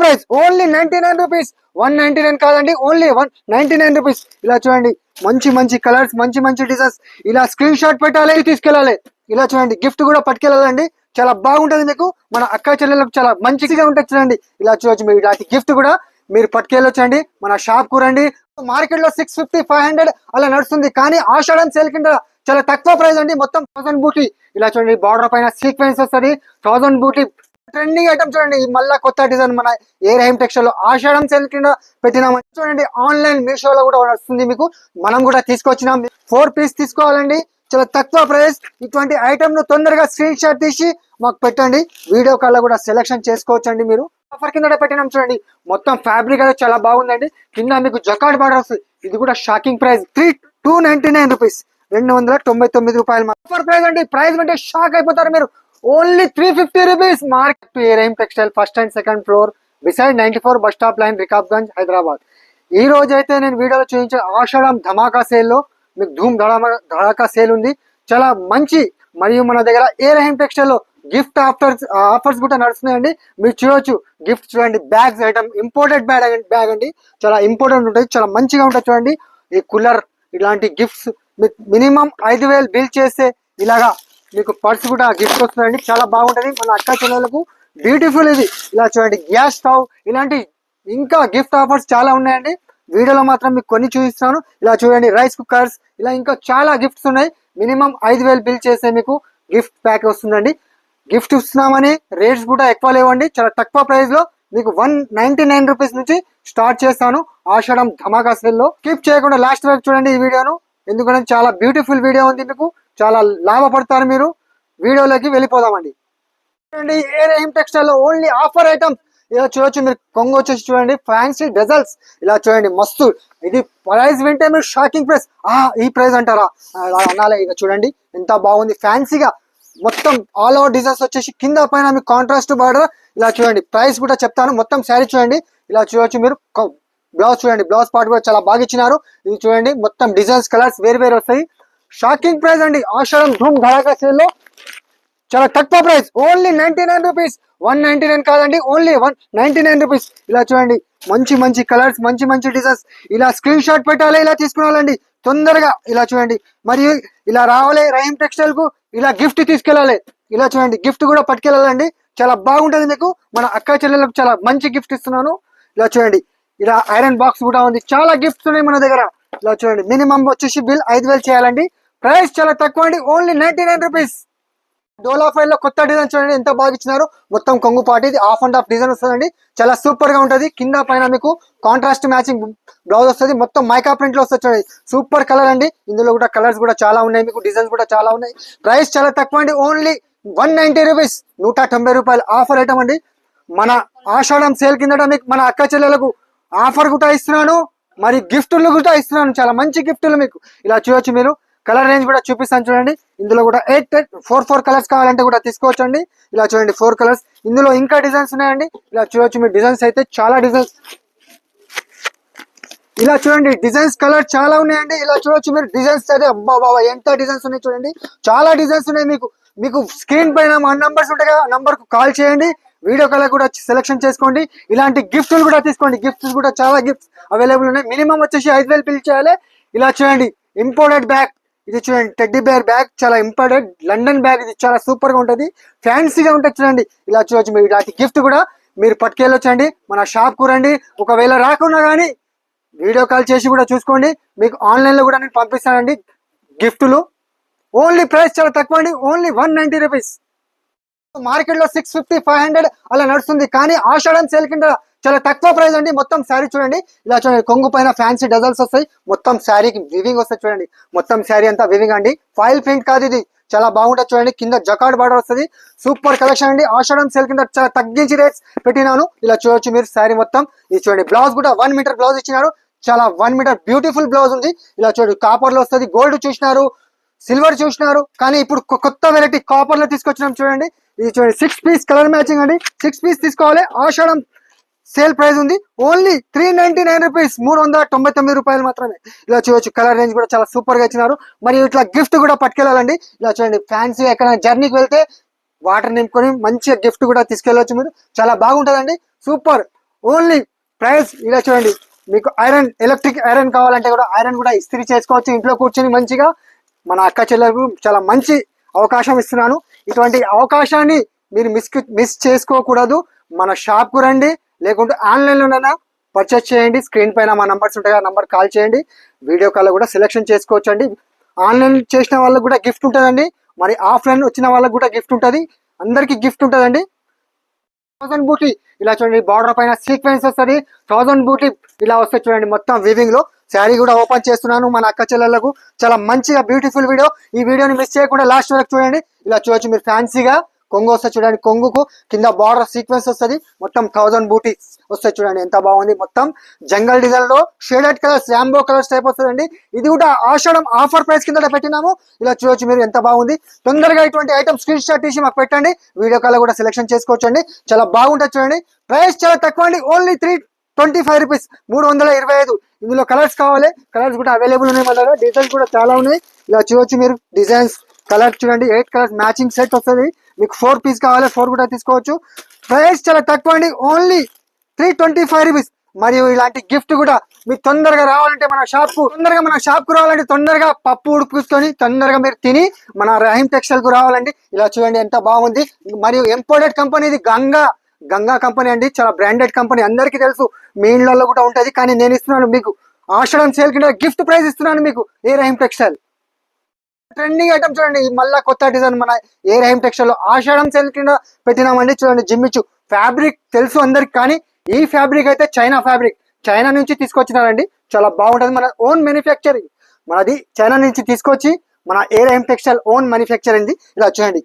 Price only ninety nine rupees one ninety nine కాదండి only one ninety nine rupees ఇలా చూడండి. మంచి మంచి కలర్స్ మంచి మంచి డిజైన్స్ ఇలా స్క్రీన్ షాట్ పెట్టాలి తీసుకెళ్ళాలి. ఇలా చూడండి. గిఫ్ట్ కూడా పట్టుకెళ్ళాలండి. చాలా బాగుంటుంది మీకు. మన అక్క చెల్లెలకు చాలా మంచిగా ఉంటుంది చూడండి. ఇలా చూడొచ్చు మీరు. ఇలాంటి గిఫ్ట్ కూడా మీరు పట్టుకెళ్ళొచ్చండి. మన షాప్కు రండి. మార్కెట్లో సిక్స్ ఫిఫ్టీ ఫైవ్ హండ్రెడ్ అలా నడుస్తుంది. కానీ ఆషాఢం సేల్ కింద చాలా తక్కువ ప్రైస్ అండి. మొత్తం థౌసండ్ బూటీ ఇలా చూడండి. బార్డర్ పైన సీక్వెన్స్ వస్తుంది థౌసండ్ బూటీ ట్రెండింగ్ ఐటమ్ చూడండి. మళ్ళీ మళ్ళా కొత్త డిజైన్ మన ఏ రైమ్ టెక్స్టైల్లో ఆషాఢం సెల్ కింద పెట్టినాము. చూడండి ఆన్లైన్ మీషోలో కూడా వస్తుంది మీకు. మనం కూడా తీసుకొచ్చినాం. ఫోర్ పీస్ తీసుకోవాలండి. చాలా తక్కువ ప్రైస్ ఇటువంటి ఐటమ్ను తొందరగా స్క్రీన్ షాట్ తీసి మాకు పెట్టండి. వీడియో కాల్ కూడా సెలెక్షన్ చేసుకోవచ్చండి మీరు. ఆఫర్ కింద పెట్టినాం చూడండి. మొత్తం ఫ్యాబ్రిక్ అయితే చాలా బాగుందండి. కింద మీకు జకాట్ బార్డర్ వస్తుంది. ఇది కూడా shocking price three two ninety nine rupees రెండు వందల తొంభై తొమ్మిది రూపాయలు ఆఫర్ ప్రైస్ అండి. ప్రైస్ అంటే షాక్ అయిపోతారు మీరు. Only three fifty rupees market ఏరైమ్ textile first and second floor beside ninety four bus stop line Rikabganj Hyderabad ఈ రోజు అయితే నేను వీడియోలో చూపించే ఆషాఢం ధమాకా సేల్లో మీకు ధూమ్ ధడామా ధడాకా సేల్ ఉంది. చాలా మంచి మరియు మన దగ్గర ఏ రహీం టెక్స్టైల్లో గిఫ్ట్ ఆఫర్స్ ఆఫర్స్ కూడా నడుస్తున్నాయండి. మీరు చూడొచ్చు గిఫ్ట్ చూడండి bags item imported bag bag అండి. చాలా ఇంపార్టెంట్ ఉంటుంది చాలా మంచిగా ఉంటుంది చూడండి. ఈ కూలర్ ఇలాంటి గిఫ్ట్స్ మినిమం ఐదు వేలు బిల్ చేస్తే ఇలాగా మీకు పర్స్ కూడా గిఫ్ట్ వస్తుందండి చాలా బాగుంటుంది. మన అక్క చెల్లెలకు బ్యూటిఫుల్ ఇది. ఇలా చూడండి గ్యాస్ స్టవ్ ఇలాంటి ఇంకా గిఫ్ట్ ఆఫర్స్ చాలా ఉన్నాయండి. వీడియోలో మాత్రం మీకు కొన్ని చూపిస్తాను. ఇలా చూడండి రైస్ కుక్కర్స్ ఇలా ఇంకా చాలా గిఫ్ట్స్ ఉన్నాయి. మినిమం ఐదు వేలు బిల్ చేస్తే మీకు గిఫ్ట్ ప్యాక్ వస్తుందండి. గిఫ్ట్ ఇస్తున్నామని రేట్స్ కూడా ఎక్కువ లేవండి. చాలా తక్కువ ప్రైస్లో మీకు వన్ నైన్టీ నైన్ రూపీస్ నుంచి స్టార్ట్ చేస్తాను. ఆషాఢం ధమాకా సెల్లో స్కిప్ చేయకుండా లాస్ట్ వరకు చూడండి ఈ వీడియోను. ఎందుకంటే చాలా బ్యూటిఫుల్ వీడియో ఉంది మీకు. చాలా లాభపడతారు మీరు. వీడియోలోకి వెళ్ళిపోదామండి. చూడండి ఏ రేమ్ ఓన్లీ ఆఫర్ ఐటమ్స్ ఇలా చూడొచ్చు మీరు కొంగు వచ్చేసి చూడండి ఫ్యాన్సీ డెజల్స్ ఇలా చూడండి మస్తు. ఇది ప్రైస్ వింటే మీరు షాకింగ్ ప్రైస్ ఆ ఈ ప్రైస్ అంటారా? అలా అనాలే ఇక చూడండి ఎంత బాగుంది. ఫ్యాన్సీగా మొత్తం ఆల్ ఓవర్ డిజైన్స్ వచ్చేసి కింద పైన మీకు కాంట్రాస్ట్ బార్డర్ ఇలా చూడండి ప్రైస్ కూడా చెప్తాను. మొత్తం శారీ చూడండి. ఇలా చూడొచ్చు మీరు. బ్లౌజ్ చూడండి బ్లౌజ్ పార్ట్ కూడా చాలా బాగా ఇచ్చినారు. ఇది చూడండి మొత్తం డిజైన్స్ కలర్స్ వేరు వేరు వస్తాయి. షాకింగ్ ప్రైస్ అండి. ఆషాఢం ధూమ్ ధడాకా సేల్లో చాలా తక్కువ price only ninety nine rupees one ninety nine కాదండి. Only one ninety nine rupees ఇలా చూడండి. మంచి మంచి కలర్స్ మంచి మంచి డిజైన్స్ ఇలా స్క్రీన్ షాట్ పెట్టాలి ఇలా తీసుకురావాలండి. తొందరగా ఇలా చూడండి. మరియు ఇలా రావాలి రహీం టెక్స్టైల్కు ఇలా గిఫ్ట్ తీసుకెళ్ళాలి. ఇలా చూడండి. గిఫ్ట్ కూడా పట్టుకెళ్ళాలండి. చాలా బాగుంటుంది మీకు. మన అక్క చెల్లెలకు చాలా మంచి గిఫ్ట్ ఇస్తున్నాను. ఇలా చూడండి. ఇలా ఐరన్ బాక్స్ కూడా ఉంది. చాలా గిఫ్ట్స్ ఉన్నాయి మన దగ్గర. ఇలా చూడండి. మినిమం వచ్చేసి బిల్ ఐదు వేలు చేయాలండి. ప్రైస్ చాలా తక్కువ అండి. ఓన్లీ నైన్టీ నైన్ రూపీస్ డోలా ఫైల్లో కొత్త డిజైన్ చూడండి ఎంత బాగా ఇచ్చినారు. మొత్తం కొంగు పాటి ఇది. ఆఫ్ అండ్ ఆఫ్ డిజైన్ వస్తుందండి. చాలా సూపర్గా ఉంటుంది. కింద పైన మీకు కాంట్రాస్ట్ మ్యాచింగ్ బ్లౌజ్ వస్తుంది. మొత్తం మైకా ప్రింట్లో వస్తుంది చూడండి. సూపర్ కలర్ అండి. ఇందులో కూడా కలర్స్ కూడా చాలా ఉన్నాయి. మీకు డిజైన్స్ కూడా చాలా ఉన్నాయి. ప్రైస్ చాలా తక్కువ అండి. ఓన్లీ వన్ నైన్టీ రూపీస్ నూట తొంభై రూపాయలు ఆఫర్ ఐటమ్ అండి. మన ఆషాఢం సేల్ కిందట మీకు మన అక్క చెల్లెలకు ఆఫర్ కూడా ఇస్తున్నాను. మరి గిఫ్ట్లు కూడా ఇస్తున్నాను. చాలా మంచి గిఫ్ట్లు మీకు. ఇలా చూడొచ్చు మీరు. కలర్ రేంజ్ కూడా చూపిస్తాను చూడండి. ఇందులో కూడా ఎయిట్ ఫోర్ ఫోర్ కలర్స్ కావాలంటే కూడా తీసుకోవచ్చండి. ఇలా చూడండి ఫోర్ కలర్స్. ఇందులో ఇంకా డిజైన్స్ ఉన్నాయండి. ఇలా చూడొచ్చు మీరు డిజైన్స్ అయితే చాలా డిజైన్స్. ఇలా చూడండి డిజైన్స్ కలర్ చాలా ఉన్నాయండి. ఇలా చూడొచ్చు మీరు డిజైన్స్ అయితే అబ్బా బాబా ఎంత డిజైన్స్ ఉన్నాయి చూడండి. చాలా డిజైన్స్ ఉన్నాయి మీకు. మీకు స్క్రీన్ పైన మా నంబర్స్ ఉంటాయి కదా నంబర్కు కాల్ చేయండి. వీడియో కాల్ కూడా సెలెక్షన్ చేసుకోండి. ఇలాంటి గిఫ్ట్లు కూడా తీసుకోండి. గిఫ్ట్స్ కూడా చాలా గిఫ్ట్స్ అవైలబుల్ ఉన్నాయి. మినిమం వచ్చేసి ఐదు వేలు బిల్ చేయాలి. ఇలా చూడండి ఇంపోర్టెడ్ బ్యాగ్. ఇది చూడండి టెడ్డీ బేర్ బ్యాగ్ చాలా ఇంపార్టెంట్ లండన్ బ్యాగ్ ఇది చాలా సూపర్గా ఉంటుంది. ఫ్యాన్సీగా ఉంటుంది చూడండి. ఇలా చూడొచ్చు మీరు ఇలాంటి గిఫ్ట్ కూడా మీరు పట్టుకెళ్ళొచ్చండి. మన షాప్కు రండి. ఒకవేళ రాకున్నా కానీ వీడియో కాల్ చేసి కూడా చూసుకోండి. మీకు ఆన్లైన్లో కూడా నేను పంపిస్తానండి గిఫ్ట్లు ఓన్లీ ప్రైస్ చాలా తక్కువ అండి. ఓన్లీ వన్ నైంటీ రూపీస్ మార్కెట్లో సిక్స్ ఫిఫ్టీ ఫైవ్ హండ్రెడ్ అలా నడుస్తుంది. కానీ ఆషాఢం సేల్ కింద చాలా తక్కువ ప్రైస్ అండి. మొత్తం శారీ చూడండి. ఇలా చూడండి కొంగు పైన ఫ్యాన్సీ డజల్స్ వస్తాయి. మొత్తం శారీకి వివింగ్ వస్తాయి చూడండి. మొత్తం శారీ అంతా వివింగ్ అండి. ఫైల్ ప్రింట్ కాదు ఇది. చాలా బాగుంటుంది చూడండి. కింద జకాడ్ బార్డర్ వస్తుంది. సూపర్ కలెక్షన్ అండి. ఆషాఢం సేల్ కింద చాలా తగ్గించి రేట్స్ పెట్టినాను. ఇలా చూడొచ్చు మీరు శారీ మొత్తం. ఇది చూడండి బ్లౌజ్ కూడా వన్ మీటర్ బ్లౌజ్ ఇచ్చినారు. చాలా వన్ మీటర్ బ్యూటిఫుల్ బ్లౌజ్ ఉంది. ఇలా చూడండి కాపర్లో వస్తుంది. గోల్డ్ చూసినారు. సిల్వర్ చూసినారు. కానీ ఇప్పుడు కొత్త వెరైటీ కాపర్లో తీసుకొచ్చినాం చూడండి. ఇది చూడండి సిక్స్ పీస్ కలర్ మ్యాచింగ్ అండి. సిక్స్ పీస్ తీసుకోవాలి. ఆషాఢం సేల్ ప్రైస్ ఉంది. Only three ninety nine rupees. మూడు వందల తొంభై తొమ్మిది రూపాయలు మాత్రమే. ఇలా చూడొచ్చు. కలర్ రేంజ్ కూడా చాలా సూపర్గా ఇచ్చినారు. మరి ఇట్లా గిఫ్ట్ కూడా పట్టుకెళ్ళాలండి. ఇలా చూడండి. ఫ్యాన్సీ ఎక్కడైనా జర్నీకి వెళ్తే వాటర్ నింపుకొని మంచిగా గిఫ్ట్ కూడా తీసుకెళ్ళవచ్చు మీరు. చాలా బాగుంటుందండి. సూపర్. ఓన్లీ ప్రైస్ ఇలా చూడండి. మీకు ఐరన్ ఎలక్ట్రిక్ ఐరన్ కావాలంటే కూడా ఐరన్ కూడా ఇస్త్రీ చేసుకోవచ్చు. ఇంట్లో కూర్చొని మంచిగా మన అక్క చెల్లెలకు చాలా మంచి అవకాశం ఇస్తున్నాను. ఇటువంటి అవకాశాన్ని మీరు మిస్ మిస్ చేసుకోకూడదు. మన షాప్కు రండి. లేకుంటే ఆన్లైన్లోనైనా పర్చేస్ చేయండి. స్క్రీన్ పైన మా నంబర్స్ ఉంటాయి ఆ నంబర్ కాల్ చేయండి. వీడియో కాల్ కూడా సెలెక్షన్ చేసుకోవచ్చు అండి ఆన్లైన్ చేసిన వాళ్ళకి కూడా గిఫ్ట్ ఉంటుందండి. మరి ఆఫ్లైన్ వచ్చిన వాళ్ళకు కూడా గిఫ్ట్ ఉంటుంది. అందరికీ గిఫ్ట్ ఉంటుందండి. థౌసండ్ బూటీ ఇలా చూడండి బార్డర్ పైన సీక్వెన్స్ వస్తుంది. థౌసండ్ బూటీ ఇలా వస్తుంది చూడండి మొత్తం వివింగ్లో శారీ కూడా ఓపెన్ చేస్తున్నాను మన అక్క చెల్లెళ్ళకు చాలా మంచిగా బ్యూటిఫుల్ వీడియో ఈ వీడియోని మిస్ చేయకుండా లాస్ట్ వరకు చూడండి. ఇలా చూడొచ్చు మీరు ఫ్యాన్సీగా కొంగు వస్తే చూడండి కొంగుకు కింద బార్డర్ సీక్వెన్స్ వస్తుంది. మొత్తం థౌజండ్ బూటీ వస్తాయి చూడండి ఎంత బాగుంది. మొత్తం జంగల్ డిజైన్లో shaded colours rainbow colours type వస్తుందండి. ఇది కూడా ఆషాఢం ఆఫర్ ప్రైస్ కింద పెట్టినాము. ఇలా చూడొచ్చు మీరు ఎంత బాగుంది. తొందరగా ఇటువంటి ఐటమ్ స్క్రీన్ షాట్ తీసి మాకు పెట్టండి. వీడియో కాల్ కూడా సెలెక్షన్ చేసుకోవచ్చు అండి చాలా బాగుంటుంది చూడండి. ప్రైస్ చాలా తక్కువ అండి. Only three twenty five rupees మూడు వందల ఇరవై ఐదు. ఇందులో కలర్స్ కావాలి. కలర్స్ కూడా అవైలబుల్ ఉన్నాయి మన దగ్గర. డిజైన్స్ కూడా చాలా ఉన్నాయి. ఇలా చూడొచ్చు మీరు డిజైన్స్ కలర్ చూడండి ఎయిట్ కలర్స్ మ్యాచింగ్ సెట్ వస్తుంది. మీకు ఫోర్ పీస్ కావాలి ఫోర్ కూడా తీసుకోవచ్చు. ప్రైస్ చాలా తక్కువ అండి only three twenty five rupees మరియు ఇలాంటి గిఫ్ట్ కూడా మీరు తొందరగా రావాలంటే మన షాప్కు తొందరగా మన షాప్కు రావాలంటే తొందరగా పప్పు ఉడిపించుకొని తొందరగా మీరు తిని మన రహీం టెక్స్టైల్కు రావాలండి. ఇలా చూడండి ఎంత బాగుంది. మరియు ఇంపోర్టెడ్ కంపెనీ ఇది గంగా గంగా కంపెనీ అండి చాలా బ్రాండెడ్ కంపెనీ అందరికీ తెలుసు. మీ కూడా ఉంటది కానీ నేను ఇస్తున్నాను మీకు. ఆషాఢం సేల్ కింద గిఫ్ట్ ప్రైజ్ ఇస్తున్నాను మీకు A Rahim textile trending item చూడండి. ఈ మళ్ళా కొత్త డిజైన్ మన ఏర్ హైమ్ టెక్స్టైల్లో ఆషాఢం సెల్ కింద పెట్టినామండి. చూడండి జిమ్మిచ్చు. ఫ్యాబ్రిక్ తెలుసు అందరికి కానీ ఈ ఫ్యాబ్రిక్ అయితే చైనా ఫ్యాబ్రిక్ చైనా నుంచి తీసుకొచ్చినారండి. చాలా బాగుంటుంది మన ఓన్ మ్యానుఫ్యాక్చరింగ్ మనది చైనా నుంచి తీసుకొచ్చి మన ఏర్ హైమ్ టెక్స్టైల్ ఓన్ మ్యానుఫ్యాక్చరింగ్ ఇలా చూడండి.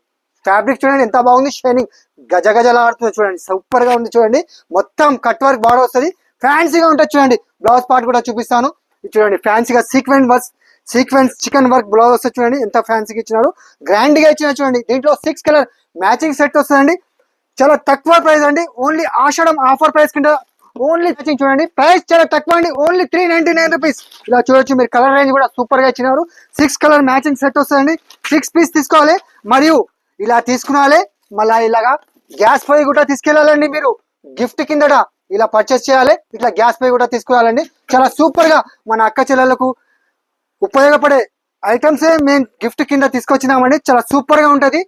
ఫ్యాబ్రిక్ చూడండి ఎంత బాగుంది. షైనింగ్ గజ గజలాడుతుంది చూడండి. సూపర్గా ఉంది చూడండి. మొత్తం కట్ వర్క్ బాగా వస్తుంది. ఫ్యాన్సీగా ఉంటుంది చూడండి. బ్లౌజ్ పార్ట్ కూడా చూపిస్తాను. చూడండి ఫ్యాన్సీగా sequent work sequence chikan work blouse వస్తే చూడండి ఎంత ఫ్యాన్సీగా ఇచ్చినారు. గ్రాండ్గా ఇచ్చిన చూడండి దీంట్లో సిక్స్ కలర్ మ్యాచింగ్ సెట్ వస్తుందండి. చాలా తక్కువ ప్రైస్ అండి. ఓన్లీ ఆషాఢం ఆఫర్ ప్రైస్ కింద ఓన్లీ మ్యాచింగ్ చూడండి. ప్రైస్ చాలా తక్కువ అండి. Only three ninety nine rupees ఇలా చూడొచ్చు మీరు కలర్ రేంజ్ కూడా సూపర్గా ఇచ్చినారు. సిక్స్ కలర్ మ్యాచింగ్ సెట్ వస్తుందండి. సిక్స్ పీస్ తీసుకోవాలి. మరియు ఇలా తీసుకునాలి. మళ్ళా ఇలాగా గ్యాస్ పొయ్యి కూడా తీసుకెళ్ళాలండి మీరు. గిఫ్ట్ కిందట ఇలా పర్చేస్ చేయాలి. ఇట్లా గ్యాస్ పొయ్యి కూడా తీసుకురావాలండి. చాలా సూపర్గా మన అక్క చెల్లెలకు ఉపయోగపడే ఐటమ్స్ మేము గిఫ్ట్ కింద తీసుకొచ్చినామండి. చాలా సూపర్గా ఉంటుంది.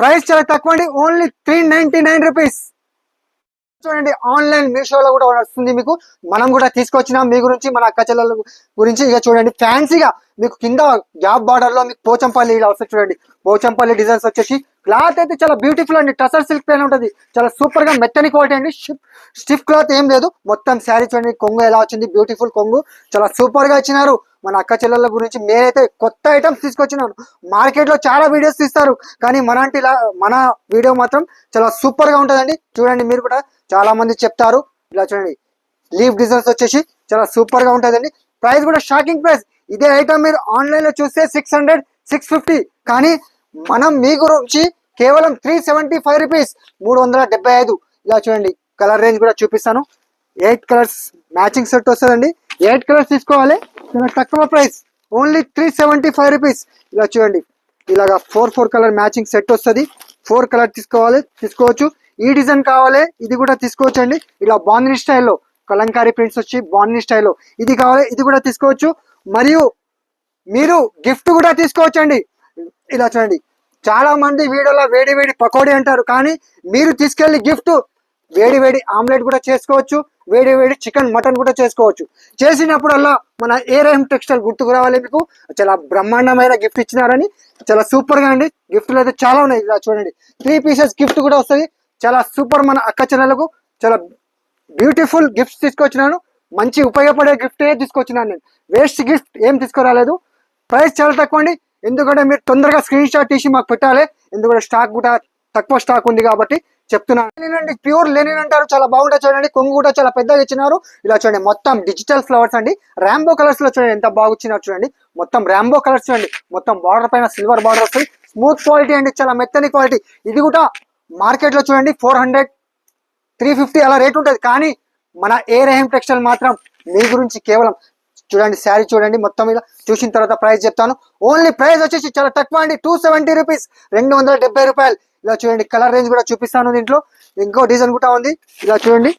ప్రైస్ చాలా తక్కువ అండి only three ninety nine rupees. చూడండి ఆన్లైన్ మీషోలో కూడా వస్తుంది మీకు. మనం కూడా తీసుకొచ్చినాం. మీ గురించి మన అక్క చెల్లెల గురించి ఇక చూడండి. ఫ్యాన్సీగా మీకు కింద గ్యాప్ బార్డర్లో మీకు పోచంపల్లి ఇలా వస్తుంది చూడండి. పోచంపల్లి డిజైన్స్ వచ్చేసి క్లాత్ అయితే చాలా బ్యూటిఫుల్ అండి. టసర్ సిల్క్ పైన ఉంటుంది. చాలా సూపర్గా మెత్తని క్వాలిటీ అండి. స్టిఫ్ క్లాత్ ఏం లేదు. మొత్తం శారీ చూడండి. కొంగు ఎలా వచ్చింది? బ్యూటిఫుల్ కొంగు. చాలా సూపర్గా ఇచ్చినారు. మన అక్క చెల్లెల గురించి నేనైతే కొత్త ఐటమ్స్ తీసుకొచ్చినాను. మార్కెట్లో చాలా వీడియోస్ తీస్తారు. కానీ మనంటి మన వీడియో మాత్రం చాలా సూపర్గా ఉంటుందండి. చూడండి మీరు కూడా చాలా మంది చెప్తారు. ఇలా చూడండి. లీవ్ డిజైన్స్ వచ్చేసి చాలా సూపర్గా ఉంటుందండి. ప్రైస్ కూడా షాకింగ్ ప్రైస్ ఇదే ఐటమ్ మీరు ఆన్లైన్లో చూస్తే సిక్స్ హండ్రెడ్ సిక్స్ ఫిఫ్టీ కానీ మనం మీ గురించి కేవలం త్రీ సెవెంటీ ఫైవ్ రూపీస్ మూడు వందల డెబ్బై ఐదు. ఇలా చూడండి. కలర్ రేంజ్ కూడా చూపిస్తాను. ఎయిట్ కలర్స్ మ్యాచింగ్ సెట్ వస్తుందండి. ఎయిట్ కలర్స్ తీసుకోవాలి. చాలా తక్కువ price only three seventy five rupees ఇలా చూడండి. ఇలాగా four four colour matching set వస్తుంది. ఫోర్ కలర్ తీసుకోవాలి తీసుకోవచ్చు. ఈ డిజైన్ కావాలి ఇది కూడా తీసుకోవచ్చు అండి ఇలా బాందిని స్టైల్లో కలంకారీ ప్రింట్స్ వచ్చి బాందిని స్టైల్లో ఇది కావాలి ఇది కూడా తీసుకోవచ్చు. మరియు మీరు గిఫ్ట్ కూడా తీసుకోవచ్చు అండి ఇలా చూడండి. చాలా మంది వీడియోలో వేడి వేడి పకోడీ అంటారు. కానీ మీరు తీసుకెళ్ళి గిఫ్ట్ వేడి వేడి ఆమ్లెట్ కూడా చేసుకోవచ్చు. వేడి వేడి చికెన్ మటన్ కూడా చేసుకోవచ్చు. చేసినప్పుడల్లా మన ఏ రేమ్ టెక్స్టైల్ గుర్తుకు రావాలి మీకు. చాలా బ్రహ్మాండమైన గిఫ్ట్ ఇచ్చినారని. చాలా సూపర్గా అండి. గిఫ్ట్లు అయితే చాలా ఉన్నాయి. ఇలా చూడండి. త్రీ పీసెస్ గిఫ్ట్ కూడా వస్తుంది చాలా సూపర్ మన అక్క చెల్లెలకు చాలా బ్యూటిఫుల్ గిఫ్ట్స్ తీసుకొచ్చినాను. మంచి ఉపయోగపడే గిఫ్ట్ తీసుకొచ్చినాను నేను. వేస్ట్ గిఫ్ట్ ఏం తీసుకురాలేదు. ప్రైస్ చాలా తక్కువ అండి. ఎందుకంటే మీరు తొందరగా స్క్రీన్ షాట్ తీసి మాకు పెట్టాలి. ఎందుకంటే స్టాక్ కూడా తక్కువ స్టాక్ ఉంది కాబట్టి చెప్తున్నాను లేనండి ప్యూర్ లెనిన్ అంటారు చాలా బాగుంటుంది చూడండి. కొంగు కూడా చాలా పెద్దగా ఇచ్చినారు. ఇలా చూడండి మొత్తం డిజిటల్ ఫ్లవర్స్ అండి. ర్యాంబో కలర్స్లో చూడండి ఎంత బాగుచ్చినారు చూడండి. మొత్తం ర్యాంబో కలర్స్ చూడండి. మొత్తం బార్డర్ పైన సిల్వర్ బార్డర్ వస్తుంది. స్మూత్ క్వాలిటీ అండి చాలా మెత్తని క్వాలిటీ ఇది కూడా మార్కెట్లో చూడండి ఫోర్ హండ్రెడ్ త్రీ ఫిఫ్టీ అలా రేట్ ఉంటుంది. కానీ మన ఏ రహీం టెక్స్టైల్ మాత్రం మీ గురించి కేవలం చూడండి శారీ చూడండి మొత్తం మీద చూసిన తర్వాత ప్రైస్ చెప్తాను. ఓన్లీ ప్రైస్ వచ్చేసి చాలా తక్కువ అండి టూ సెవెంటీ రూపీస్ రెండు వందల డెబ్బై రూపాయలు. ఇలా చూడండి కలర్ రేంజ్ కూడా చూపిస్తాను దీంట్లో. ఇంకో డిజైన్ కూడా ఉంది. ఇలా చూడండి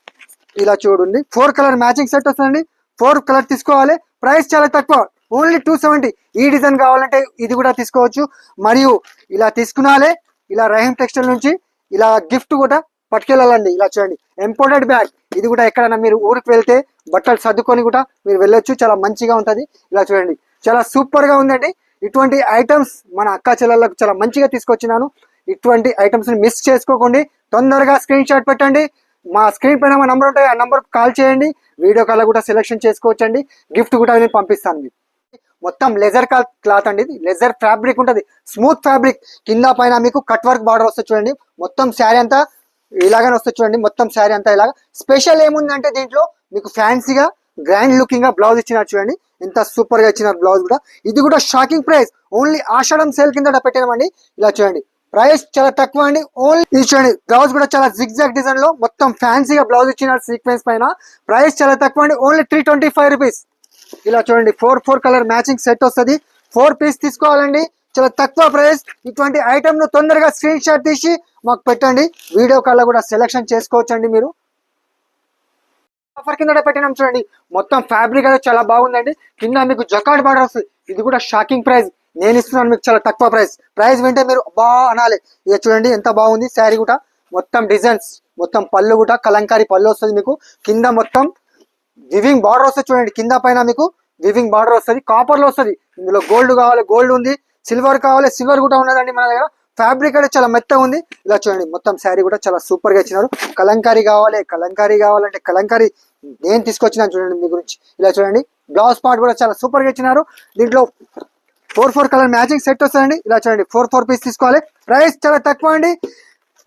ఇలా చూడండి. ఫోర్ కలర్ మ్యాచింగ్ సెట్ వస్తుందండి. ఫోర్ కలర్ తీసుకోవాలి. ప్రైస్ చాలా తక్కువ. ఓన్లీ టూ సెవెంటీ ఈ డిజైన్ కావాలంటే ఇది కూడా తీసుకోవచ్చు. మరియు ఇలా తీసుకున్నాలే ఇలా రహీం టెక్స్టైల్ నుంచి ఇలా గిఫ్ట్ కూడా పట్టుకెళ్ళాలండి. ఇలా చూడండి ఎంపోర్టెడ్ బ్యాగ్ ఇది కూడా ఎక్కడైనా మీరు ఊరికి వెళ్తే బట్టలు సర్దుకొని కూడా మీరు వెళ్ళొచ్చు. చాలా మంచిగా ఉంటుంది. ఇలా చూడండి. చాలా సూపర్గా ఉందండి. ఇటువంటి ఐటమ్స్ మన అక్క చెల్లెళ్ళకు చాలా మంచిగా తీసుకొచ్చినాను. ఇటువంటి ఐటమ్స్ని మిస్ చేసుకోకండి. తొందరగా స్క్రీన్ షాట్ పెట్టండి. మా స్క్రీన్ పైన మా నంబర్ ఉంటాయి. ఆ నంబర్ కాల్ చేయండి. వీడియో కాల్ కూడా సెలెక్షన్ చేసుకోవచ్చండి. గిఫ్ట్ కూడా నేను పంపిస్తాను మీకు. మొత్తం లెజర్ క్లాత్ అండి ఇది. లెజర్ ఫ్యాబ్రిక్ ఉంటుంది. Smooth fabric. కింద పైన మీకు కట్ వర్క్ బార్డర్ వస్తుంది చూడండి. మొత్తం శారీ అంతా ఇలాగనే వస్తుంది చూడండి మొత్తం శారీ అంతా ఇలాగా. స్పెషల్ ఏముందంటే దీంట్లో మీకు ఫ్యాన్సీగా గ్రాండ్ లుకింగ్గా బ్లౌజ్ ఇచ్చినారు చూడండి. ఎంత సూపర్గా ఇచ్చినారు బ్లౌజ్ కూడా. ఇది కూడా shocking price. Only Ashadham sale కింద పెట్టినామండి ఇలా చూడండి. ప్రైస్ చాలా తక్కువ అండి. ఓన్లీ ఇది చూడండి. బ్లౌజ్ కూడా చాలా జిగ్జాగ్ డిజైన్లో మొత్తం ఫ్యాన్సీగా బ్లౌజ్ ఇచ్చినారు సీక్వెన్స్ పైన. ప్రైస్ చాలా తక్కువ అండి. Only three twenty five rupees. ఇలా చూడండి. Four four colour matching set వస్తుంది. ఫోర్ పీస్ తీసుకోవాలండి. చాలా తక్కువ ప్రైస్. ఇటువంటి ఐటమ్ను తొందరగా స్క్రీన్ షాట్ తీసి మాకు పెట్టండి. వీడియో కాల్ కూడా సెలెక్షన్ చేసుకోవచ్చండి మీరు. ఆఫర్ కింద పెట్టినాం చూడండి. మొత్తం ఫ్యాబ్రిక్ అయితే చాలా బాగుందండి. కింద మీకు జకాట్ బార్డర్ వస్తుంది. ఇది కూడా షాకింగ్ ప్రైస్ నేను ఇస్తున్నాను మీకు చాలా తక్కువ ప్రైస్ ప్రైస్ వింటే మీరు బా అనాలి. ఇక చూడండి ఎంత బాగుంది శారీ కూడా. మొత్తం డిజైన్స్ మొత్తం పళ్ళు కూడా కలంకారీ పళ్ళు వస్తుంది మీకు. కింద మొత్తం వివింగ్ బార్డర్ వస్తుంది చూడండి. కింద పైన మీకు వివింగ్ బార్డర్ వస్తుంది. కాపర్లో వస్తుంది. ఇందులో గోల్డ్ కావాలి గోల్డ్ ఉంది. సిల్వర్ కావాలి సిల్వర్ కూడా ఉన్నదండి మన దగ్గర. ఫ్యాబ్రిక్ అయితే చాలా మెత్తగా ఉంది. ఇలా చూడండి మొత్తం శారీ కూడా చాలా సూపర్గా ఇచ్చినారు. కలంకారీ కావాలి కలంకారీ కావాలంటే కలంకారీ నేను తీసుకొచ్చినాను చూడండి మీ గురించి. ఇలా చూడండి బ్లౌజ్ పార్ట్ కూడా చాలా సూపర్గా ఇచ్చినారు. దీంట్లో four four colour matching set వస్తుందండి. ఇలా చూడండి ఫోర్ ఫోర్ పీస్ తీసుకోవాలి. ప్రైస్ చాలా తక్కువ అండి.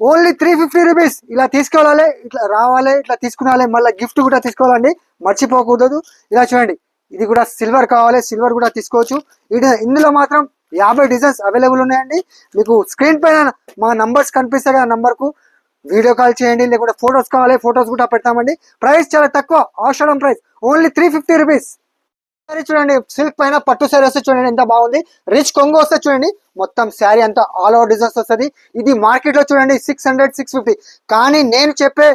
ఓన్లీ త్రీ ఫిఫ్టీ రూపీస్ ఇలా తీసుకోవాలి ఇట్లా రావాలి ఇట్లా తీసుకురావాలి మళ్ళీ గిఫ్ట్ కూడా తీసుకోవాలండి. మర్చిపోకూడదు. ఇలా చూడండి ఇది కూడా సిల్వర్ కావాలి సిల్వర్ కూడా తీసుకోవచ్చు. ఇది ఇందులో మాత్రం యాభై డిజైన్స్ అవైలబుల్ ఉన్నాయండి. మీకు స్క్రీన్ పైన మా నంబర్స్ కనిపిస్తాయి ఆ నంబర్కు వీడియో కాల్ చేయండి లేకుంటే ఫొటోస్ కావాలి ఫొటోస్ కూడా పెడతామండి. ప్రైస్ చాలా తక్కువ Ashadham price only three fifty rupees sari చూడండి సిల్క్ పైన పట్టు శారీ వస్తే చూడండి ఎంత బాగుంది. రిచ్ కొంగు వస్తే చూడండి మొత్తం శారీ అంతా ఆల్ ఓవర్ డిజైన్స్ వస్తుంది. ఇది మార్కెట్లో చూడండి సిక్స్ హండ్రెడ్ సిక్స్ ఫిఫ్టీ కానీ నేను చెప్పే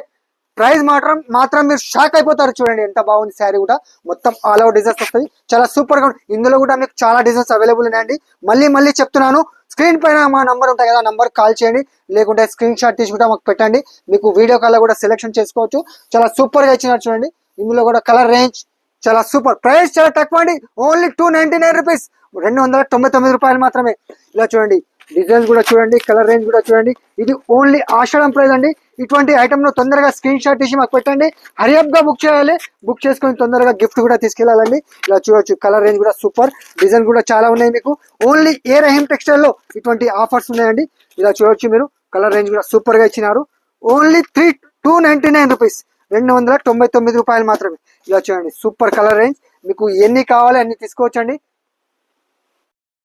ప్రైస్ మాత్రం మాత్రం మీరు షాక్ అయిపోతారు చూడండి ఎంత బాగుంది శారీ కూడా. మొత్తం ఆల్ అవుట్ డిజైన్స్ వస్తుంది చాలా సూపర్గా ఇందులో కూడా మీకు చాలా డిజైన్స్ అవైలబుల్ ఉన్నాయండి. మళ్ళీ మళ్ళీ చెప్తున్నాను. స్క్రీన్ పైన మా నంబర్ ఉంటాయి కదా నంబర్ కాల్ చేయండి. లేకుంటే స్క్రీన్ షాట్ తీసి కూడా మాకు పెట్టండి. మీకు వీడియో కాల్ కూడా సెలెక్షన్ చేసుకోవచ్చు. చాలా సూపర్గా ఇచ్చినారు చూడండి. ఇందులో కూడా కలర్ రేంజ్ చాలా సూపర్ ప్రైస్ చాలా తక్కువ అండి. Only two ninety nine rupees రెండు వందల తొంభై తొమ్మిది రూపాయలు మాత్రమే. ఇలా చూడండి. డిజైన్స్ కూడా చూడండి కలర్ రేంజ్ కూడా చూడండి. ఇది ఓన్లీ ఆషాఢం ప్రైస్ అండి. ఇటువంటి ఐటమ్ను తొందరగా స్క్రీన్ షాట్ తీసి మాకు పెట్టండి. హరియప్గా బుక్ చేయాలి. బుక్ చేసుకొని తొందరగా గిఫ్ట్ కూడా తీసుకెళ్ళాలండి ఇలా చూడొచ్చు కలర్ రేంజ్ కూడా సూపర్ డిజైన్ కూడా చాలా ఉన్నాయి మీకు. ఓన్లీ ఏ రహీం టెక్స్టైల్లో ఇటువంటి ఆఫర్స్ ఉన్నాయండి. ఇలా చూడొచ్చు మీరు. కలర్ రేంజ్ కూడా సూపర్గా ఇచ్చినారు. Only three two ninety nine rupees రెండు వందల తొంభై తొమ్మిది రూపాయలు మాత్రమే. ఇలా చూడండి సూపర్ కలర్ రేంజ్ మీకు ఎన్ని కావాలి అన్ని తీసుకోవచ్చండి.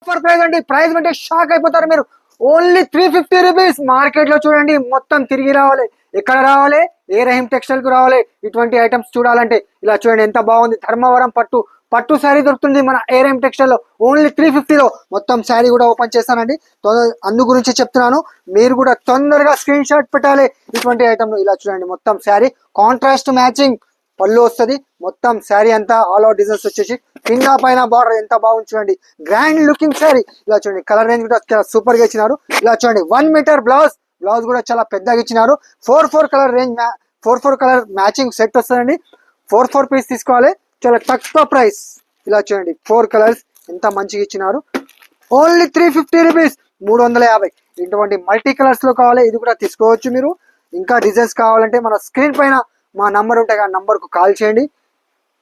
సూపర్ ప్రైస్ అండి. ప్రైజ్ అంటే షాక్ అయిపోతారు మీరు. ఓన్లీ త్రీ ఫిఫ్టీ రూపీస్ మార్కెట్లో చూడండి మొత్తం తిరిగి రావాలి. ఎక్కడ రావాలి? ఏ రహీం టెక్స్టైల్కు రావాలి? ఇటువంటి ఐటమ్స్ చూడాలంటే ఇలా చూడండి ఎంత బాగుంది. ధర్మవరం పట్టు. పట్టు శారీ దొరుకుతుంది మన ఏ రహీం టెక్స్టైల్లో. ఓన్లీ త్రీ ఫిఫ్టీలో మొత్తం శారీ కూడా ఓపెన్ చేస్తానండి తొందర- అందు గురించి చెప్తున్నాను. మీరు కూడా తొందరగా స్క్రీన్ షాట్ పెట్టాలి ఇటువంటి ఐటమ్ ఇలా చూడండి మొత్తం శారీ. కాంట్రాస్ట్ మ్యాచింగ్ పళ్ళు వస్తుంది. మొత్తం శారీ అంతా ఆల్ అవుట్ డిజైన్స్ వచ్చేసి కింద పైన బార్డర్ ఎంత బాగుంది చూడండి. Grand looking sari. ఇలా చూడండి. కలర్ రేంజ్ కూడా చాలా సూపర్గా ఇచ్చినారు. ఇలా చూడండి. వన్ మీటర్ బ్లౌజ్ బ్లౌజ్ కూడా చాలా పెద్దగా ఇచ్చినారు. Four four colour range four four colour matching set వస్తుందండి. ఫోర్ ఫోర్ పీస్ తీసుకోవాలి. చాలా తక్కువ ప్రైస్ ఇలా చూడండి. ఫోర్ కలర్స్ ఎంత మంచిగా ఇచ్చినారు. ఓన్లీ త్రీ ఫిఫ్టీ రూపీస్ మూడు వందల యాభై. ఇటువంటి మల్టీ కలర్స్లో కావాలి. ఇది కూడా తీసుకోవచ్చు మీరు. ఇంకా డిజైన్స్ కావాలంటే మన స్క్రీన్ పైన మా నంబర్ ఉంటాయి ఆ నంబర్కు కాల్ చేయండి.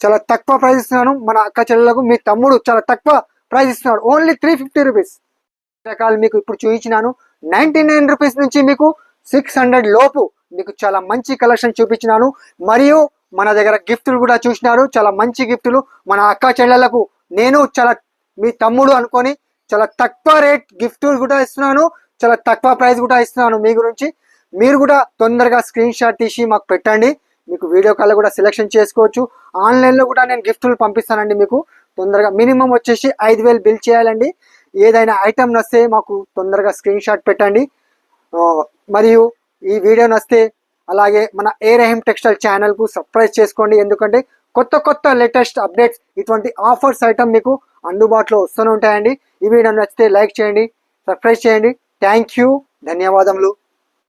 చాలా తక్కువ ప్రైస్ ఇస్తున్నాను. మన అక్క చెల్లెలకు మీ తమ్ముడు చాలా తక్కువ ప్రైస్ ఇస్తున్నాడు. ఓన్లీ త్రీ ఫిఫ్టీ రూపీస్ రకాలు మీకు ఇప్పుడు చూపించినాను. నైన్టీ నైన్ రూపీస్ నుంచి మీకు సిక్స్ హండ్రెడ్ లోపు మీకు చాలా మంచి కలెక్షన్ చూపించినాను. మరియు మన దగ్గర గిఫ్ట్లు కూడా చూసినారు. చాలా మంచి గిఫ్ట్లు మన అక్క చెల్లెలకు నేను చాలా మీ తమ్ముడు అనుకొని చాలా తక్కువ రేట్ గిఫ్ట్ కూడా ఇస్తున్నాను. చాలా తక్కువ ప్రైస్ కూడా ఇస్తున్నాను మీ గురించి. మీరు కూడా తొందరగా స్క్రీన్ షాట్ తీసి మాకు పెట్టండి. మీకు వీడియో కాల్ కూడా సెలెక్షన్ చేసుకోవచ్చు. ఆన్లైన్లో కూడా నేను గిఫ్ట్లు పంపిస్తానండి మీకు. తొందరగా మినిమం వచ్చేసి ఐదు వేలు బిల్ చేయాలండి. ఏదైనా ఐటెం నస్తే మాకు తొందరగా స్క్రీన్ షాట్ పెట్టండి. మరియు ఈ వీడియో నస్తే అలాగే మన ఏ రహీం టెక్స్టైల్ ఛానల్కు సబ్స్క్రైబ్ చేసుకోండి. ఎందుకంటే కొత్త కొత్త లేటెస్ట్ అప్డేట్స్ ఇటువంటి ఆఫర్స్ ఐటమ్ మీకు అందుబాటులో వస్తూనే ఉంటాయండి. ఈ వీడియో నచ్చితే లైక్ చేయండి సబ్స్క్రైబ్ చేయండి. థ్యాంక్ యూ ధన్యవాదములు.